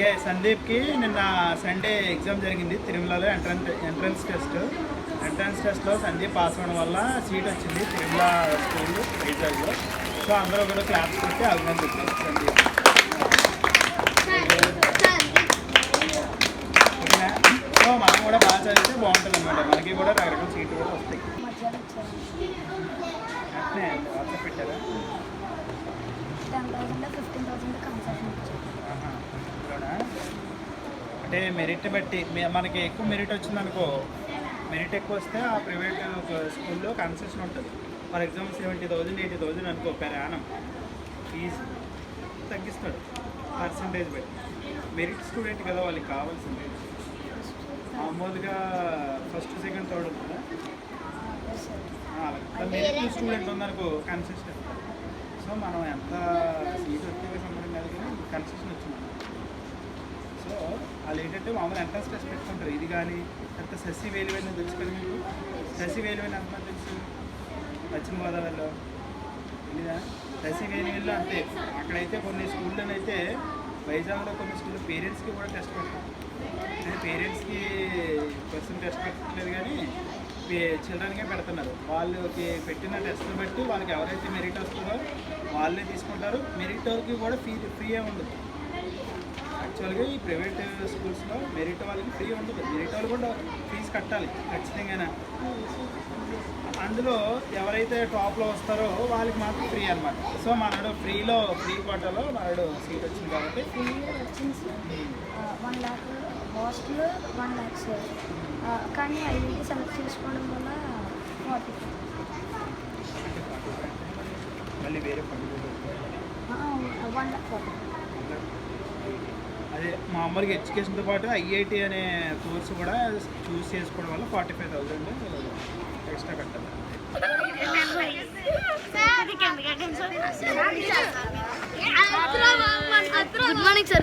Okay సందీప్కి నిన్న Sunday exam జరిగింది. తిరుమలలో ఎంట్రన్స్ ఎంట్రన్స్ టెస్ట్ ఎంట్రన్స్ టెస్ట్లో సందీప్ పాస్ అవ్వడం వల్ల సీట్ వచ్చింది. తిరుమల స్కూల్ వైజాగ్లో సో అందరూ కూడా క్లాస్ కొట్టి అభినందించారు సందీప్. సో మనం కూడా బాగా చదివితే బాగుంటుంది అనమాట మనకి కూడా రకరకాల సీట్లు కూడా వస్తాయి. అట్నే వాట్సాప్ పెట్టారా? అంటే మెరిట్ బట్టి మనకి ఎక్కువ మెరిట్ వచ్చిందనుకో మెరిట్ ఎక్కువ వస్తే ఆ ప్రైవేట్ స్కూల్లో కన్సెషన్ ఉంటుంది. For example seventy thousand eighty thousand అనుకో పెర్ యానం ఫీజు తగ్గిస్తాడు. పర్సంటేజ్ బట్టి మెరిట్ స్టూడెంట్ కదా వాళ్ళకి కావాల్సింది. మామూలుగా ఫస్ట్ సెకండ్ థర్డ్ ఉంటుందా? మెరిట్ స్టూడెంట్ ఉందనుకో కన్సెషన్ సో మనం ఎంత సీట్ వచ్చే సంబంధం కాదు కానీ కన్సెషన్ వాళ్ళు ఏంటంటే మామూలు ఎంట్రన్స్ టెస్ట్ పెట్టుకుంటారు ఇది కానీ లేకపోతే శశి వేలువైన తెలుసు కదా మీకు? శశి వేలువైన ఎంతమంది తెలుసు? పశ్చిమ గోదావరిలో? తెలీదా? శశి వేలువెల్లో అంతే. అక్కడైతే కొన్ని స్కూల్లోనైతే వైజాగ్లో కొన్ని స్కూల్లో పేరెంట్స్కి కూడా టెస్ట్ పెడతారు. అంటే పేరెంట్స్కి పర్సన్ టెస్ట్ పెట్టట్లేదు కానీ చిల్డ్రన్కే పెడుతున్నారు. వాళ్ళకి పెట్టిన టెస్ట్లు బట్టి వాళ్ళకి ఎవరైతే మెరిట్ వస్తుందో వాళ్ళే తీసుకుంటారు. మెరిట్ వరకు కూడా ఫీ ఫ్రీయే ఉండదు. యాక్చువల్గా ఈ ప్రైవేట్ స్కూల్స్లో మెరిట్ వాళ్ళకి ఫ్రీ ఉండదు మెరిట్ వాళ్ళు కూడా ఫీజు కట్టాలి ఖచ్చితంగా అందులో ఎవరైతే టాప్లో వస్తారో వాళ్ళకి మాత్రం ఫ్రీ అనమాట సో మనడు ఫ్రీలో ఫ్రీ కోటాలో మనడు సీట్ వచ్చింది కాబట్టి ఫీ వచ్చింది. Sir one lakh hostel one lakh sir. కానీ ఐడెంటిటీ సెలెక్ట్ చేసుకోవడం వల్ల ఫార్టీ మళ్ళీ వేరే పండుగ వన్ ల్యాక్ ఫార్టీ అదే మామూలుగా ఎడ్యుకేషన్తో పాటు ఐఐటి అనే కోర్సు కూడా చూస్ చేసుకోవడం వల్ల ఫార్టీ ఫైవ్ థౌజండ్ ఎక్స్ట్రా కట్టాలి. Good morning sir